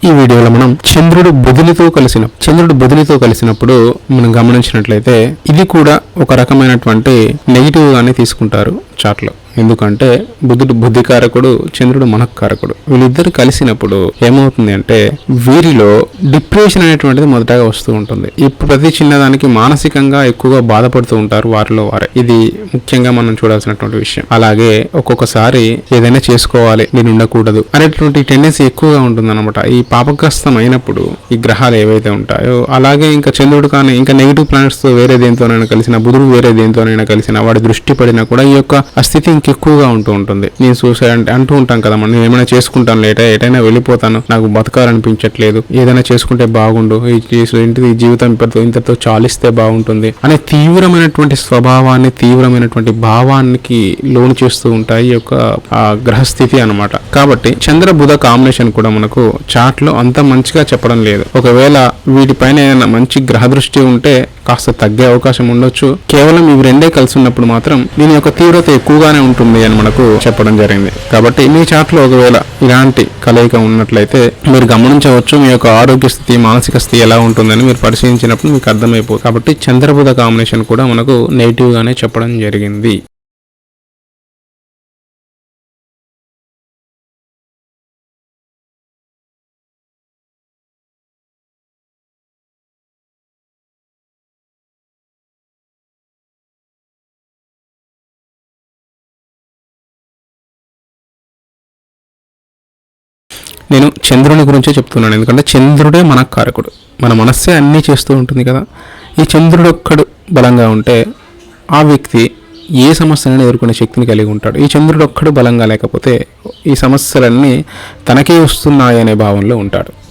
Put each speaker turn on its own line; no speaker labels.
ఈ వీడియోలో మనం చంద్రుడు బుధునితో కలిసిన చంద్రుడు బుధునితో కలిసినప్పుడు మనం గమనించినట్లయితే ఇది కూడా ఒక రకమైనటువంటి నెగిటివ్ గానే తీసుకుంటారు చాట్లో ఎందుకంటే బుద్ధుడు బుద్ధికారకుడు చంద్రుడు మనఃకారకుడు. వీళ్ళిద్దరు కలిసినప్పుడు ఏమవుతుంది అంటే వీరిలో డిప్రెషన్ అనేటువంటిది మొదటగా వస్తూ ఉంటుంది. ఇప్పుడు ప్రతి చిన్నదానికి మానసికంగా ఎక్కువగా బాధపడుతూ ఉంటారు వారిలో వారే. ఇది ముఖ్యంగా మనం చూడాల్సినటువంటి విషయం. అలాగే ఒక్కొక్కసారి ఏదైనా చేసుకోవాలి నేను ఉండకూడదు అనేటువంటి టెండెన్సీ ఎక్కువగా ఉంటుంది ఈ పాపగ్రస్తం అయినప్పుడు ఈ గ్రహాలు ఏవైతే ఉంటాయో అలాగే ఇంకా చంద్రుడు కానీ ఇంకా నెగిటివ్ ప్లానెట్స్తో వేరే దేంతోనైనా కలిసిన బుధుడు వేరే దేంతోనైనా కలిసిన వాడి దృష్టి పడినా కూడా ఈ యొక్క ఆ ఎక్కువగా ఉంటూ ఉంటుంది. నేను సూసైడ్ అంటే అంటూ ఉంటాం కదా మనం నేను ఏమైనా చేసుకుంటాను లేట? ఎటైనా వెళ్ళిపోతాను. నాకు బతకాలనిపించట్లేదు. ఏదైనా చేసుకుంటే బాగుండు. ఇంటిది ఏంటిది జీవితం ఇంతతో ఇంతతో చాలిస్తే బాగుంటుంది అనే తీవ్రమైనటువంటి స్వభావాన్ని తీవ్రమైనటువంటి భావానికి లోను చేస్తూ ఉంటాయి ఈ యొక్క గ్రహస్థితి అనమాట కాబట్టి చంద్ర బుధ కాంబినేషన్ కూడా మనకు చాట్లో అంత మంచిగా చెప్పడం లేదు. ఒకవేళ వీటిపైన ఏదైనా మంచి గ్రహ దృష్టి ఉంటే కాస్త తగ్గే అవకాశం ఉండొచ్చు. కేవలం ఇవి రెండే కలిసి ఉన్నప్పుడు మాత్రం దీని యొక్క తీవ్రత ఎక్కువగానే ఉంటుంది అని మనకు చెప్పడం జరిగింది. కాబట్టి మీ చాట్లో ఒకవేళ ఇలాంటి కలయిక ఉన్నట్లయితే మీరు గమనించవచ్చు మీ యొక్క ఆరోగ్య స్థితి మానసిక స్థితి ఎలా ఉంటుందని మీరు పరిశీలించినప్పుడు మీకు అర్థమైపోతుంది. కాబట్టి చంద్రబుధ కాంబినేషన్ కూడా మనకు నెగిటివ్ గానే చెప్పడం జరిగింది. నేను చంద్రుని గురించే చెప్తున్నాను. ఎందుకంటే చంద్రుడే మన కారకుడు. మన మనస్సే అన్నీ చేస్తూ ఉంటుంది కదా. ఈ చంద్రుడు ఒక్కడు బలంగా ఉంటే ఆ వ్యక్తి ఏ సమస్యలను ఎదుర్కొనే శక్తిని కలిగి ఉంటాడు. ఈ చంద్రుడు ఒక్కడు బలంగా లేకపోతే ఈ సమస్యలన్నీ తనకే వస్తున్నాయనే భావంలో ఉంటాడు.